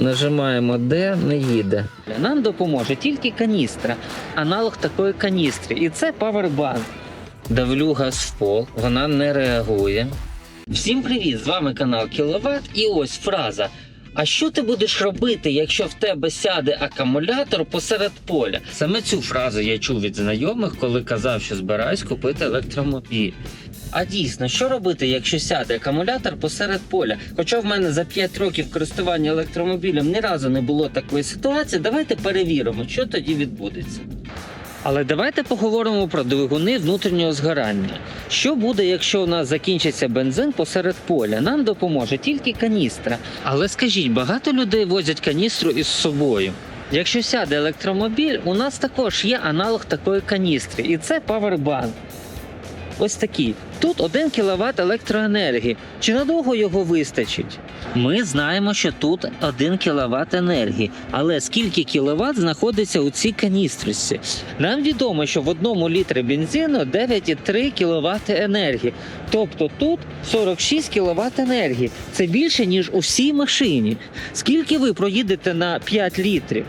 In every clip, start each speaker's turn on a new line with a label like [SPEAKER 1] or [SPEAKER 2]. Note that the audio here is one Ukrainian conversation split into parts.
[SPEAKER 1] Нажимаємо де не їде. Нам допоможе тільки каністра, аналог такої каністри. І це павербанк. Давлю газ в пол, вона не реагує. Всім привіт! З вами канал Кіловат. І ось фраза. А що ти будеш робити, якщо в тебе сяде акумулятор посеред поля? Саме цю фразу я чув від знайомих, коли казав, що збираюсь купити електромобіль. А дійсно, що робити, якщо сяде акумулятор посеред поля? Хоча в мене за 5 років користування електромобілем ні разу не було такої ситуації, давайте перевіримо, що тоді відбудеться. Але давайте поговоримо про двигуни внутрішнього згорання. Що буде, якщо у нас закінчиться бензин посеред поля? Нам допоможе тільки каністра. Але скажіть, багато людей возять каністру із собою. Якщо сяде електромобіль, у нас також є аналог такої каністри, і це павербанк. Ось такий. Тут 1 кВт електроенергії. Чи надовго його вистачить? Ми знаємо, що тут 1 кВт енергії, але скільки кВт знаходиться у цій каністрці? Нам відомо, що в одному літрі бензину 9,3 кВт енергії. Тобто тут 46 кВт енергії. Це більше, ніж у всій машині. Скільки ви проїдете на 5 літрів?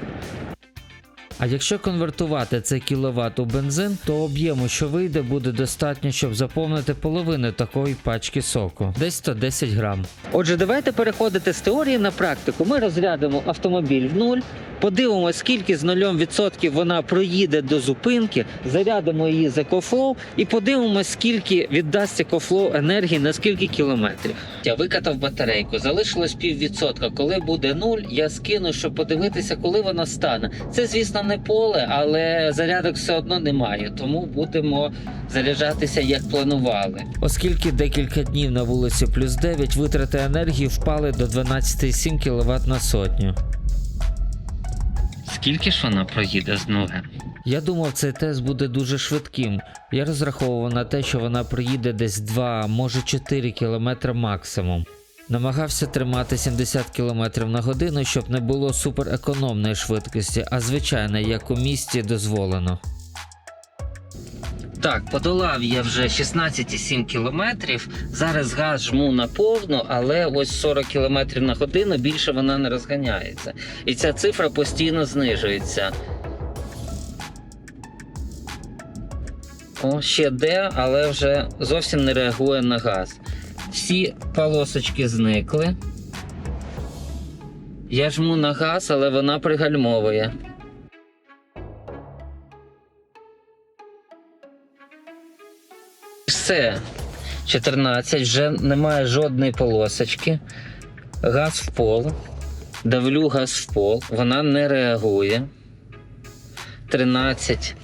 [SPEAKER 1] А якщо конвертувати цей кіловат у бензин, то об'єму, що вийде, буде достатньо, щоб заповнити половину такої пачки соку, десь 110 грам. Отже, давайте переходити з теорії на практику. Ми розрядимо автомобіль в нуль, подивимося, скільки з нульом відсотків вона проїде до зупинки, зарядимо її з EcoFlow і подивимося, скільки віддасть EcoFlow енергії на скільки кілометрів. Я викатав батарейку, залишилось піввідсотка. Коли буде нуль, я скину, щоб подивитися, коли вона стане. Це, звісно, не поле, але зарядок все одно немає, тому будемо заряджатися як планували. Оскільки декілька днів на вулиці плюс 9, витрати енергії впали до 12,7 кВт на сотню. Скільки ж вона проїде з ноги? Я думав, цей тест буде дуже швидким. Я розраховував на те, що вона проїде десь 2, може 4 кілометри максимум. Намагався тримати 70 км на годину, щоб не було суперекономної швидкості, а звичайно, як у місті дозволено. Так, подолав я вже 16,7 кілометрів. Зараз газ жму на повну, але ось 40 кілометрів на годину більше вона не розганяється. І ця цифра постійно знижується. О, ще де, але вже зовсім не реагує на газ. Всі полосочки зникли. Я жму на газ, але вона пригальмовує. Все. 14, вже немає жодної полосочки. Газ в пол. Давлю газ в пол. Вона не реагує. 13.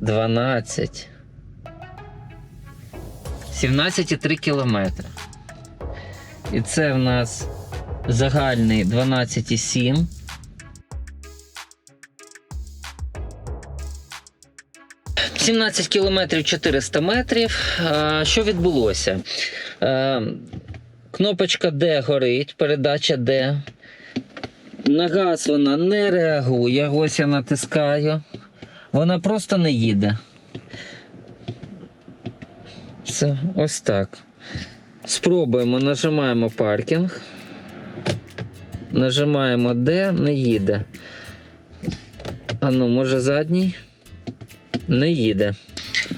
[SPEAKER 1] 12. 17,3 кілометри. І це в нас загальний 12,7. «17 кілометрів 400 метрів. Що відбулося? Кнопочка D горить, передача D. На газ вона не реагує. Ось я натискаю. Вона просто не їде. Це ось так. Спробуємо, нажимаємо паркінг. Нажимаємо D, не їде. А ну, може задній? Не їде.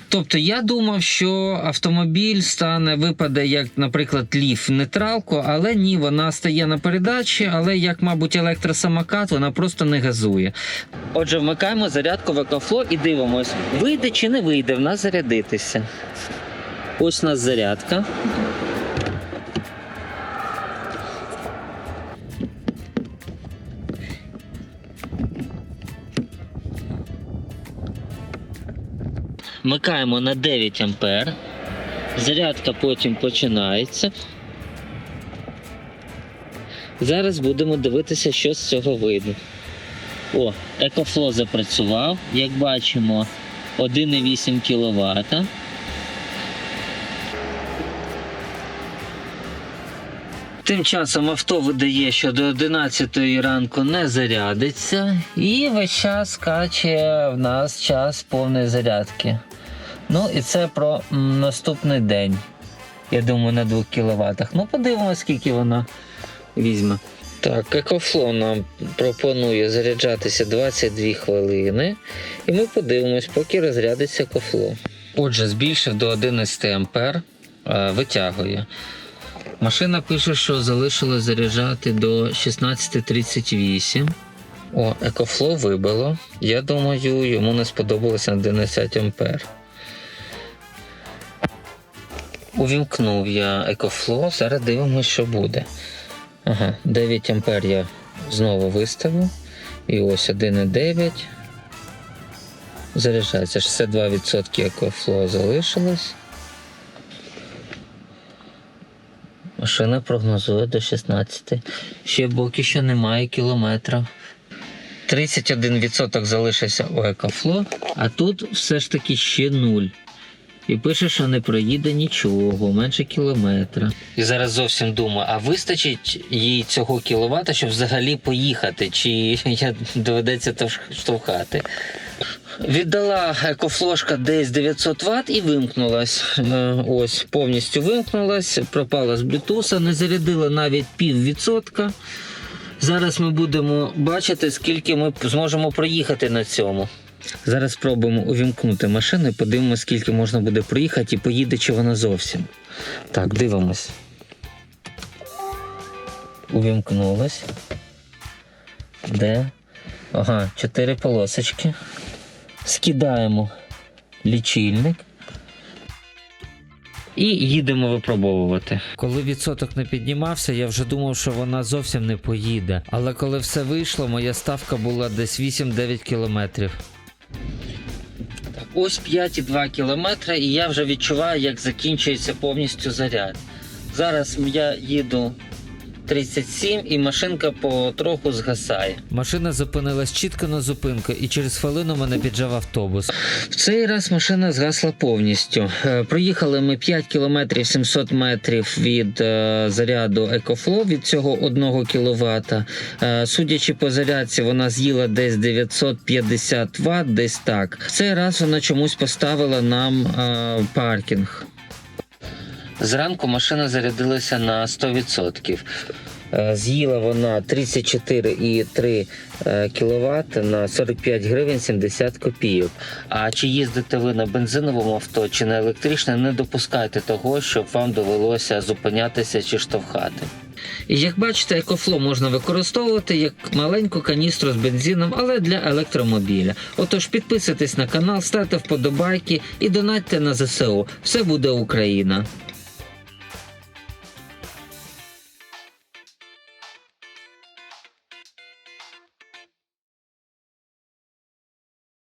[SPEAKER 1] Тобто я думав, що автомобіль стане, випаде, як, наприклад, ліф нейтралку, але ні, вона стає на передачі, але як, мабуть, електросамокат, вона просто не газує. Отже, вмикаємо зарядку в екофло і дивимось, вийде чи не вийде в нас зарядитися. Ось у нас зарядка. Вмикаємо на 9 ампер. Зарядка потім починається. Зараз будемо дивитися, що з цього вийде. О, екофло запрацював. Як бачимо, 1,8 кВт. Тим часом авто видає, що до 11 ранку не зарядиться, і весь час скаче в нас час повної зарядки. Ну і це про наступний день. Я думаю, на 2 кВт. Ну, подивимося, скільки вона візьме. Так, екофло нам пропонує заряджатися 22 хвилини, і ми подивимось, поки розрядиться екофло. Отже, збільшив до 11 ампер, е, витягує. Машина пише, що залишилось заряджати до 16.38. О, екофло вибило. Я думаю, йому не сподобалося на 11 ампер. Увімкнув я екофло, зараз дивимося, що буде. Ага, 9 ампер я знову виставив. І ось 1,9. Заряджається 62% екофло залишилось. Машина прогнозує до 16. Ще поки що немає кілометра. 31% залишився у екофло, а тут все ж таки ще нуль. І пише, що не проїде нічого, менше кілометра. І зараз зовсім думаю, а вистачить їй цього кіловата, щоб взагалі поїхати, чи я доведеться то штовхати. Віддала екофлошка десь 900 Вт і вимкнулась. Е, Ось повністю вимкнулась, пропала з блютуса, не зарядила навіть пів відсотка. Зараз ми будемо бачити, скільки ми зможемо проїхати на цьому. Зараз спробуємо увімкнути машину і подивимося, скільки можна буде проїхати і поїде чи вона зовсім. Так, дивимось. Увімкнулась. Де? Ага, чотири полосочки. Скидаємо лічильник. І їдемо випробовувати. Коли відсоток не піднімався, я вже думав, що вона зовсім не поїде. Але коли все вийшло, моя ставка була десь 8-9 кілометрів. Ось 5,2 кілометри, і я вже відчуваю, як закінчується повністю заряд. Зараз я їду 37 і машинка потроху згасає. Машина зупинилась чітко на зупинку, і через хвилину мене піджав автобус. В цей раз машина згасла повністю. Е, Проїхали ми 5 кілометрів 700 метрів від е, заряду EcoFlow від цього 1 кВт. Е, судячи по зарядці, вона з'їла десь 950 Вт, десь так. В цей раз вона чомусь поставила нам паркінг. Зранку машина зарядилася на 100%. Е, З'їла вона 34,3 кВт на 45 гривень 70 копійок. А чи їздите ви на бензиновому авто чи на електричне, не допускайте того, щоб вам довелося зупинятися чи штовхати. І як бачите, екофло можна використовувати як маленьку каністру з бензином, але для електромобіля. Отож, підписуйтесь на канал, ставте вподобайки і донатьте на ЗСУ. Все буде Україна.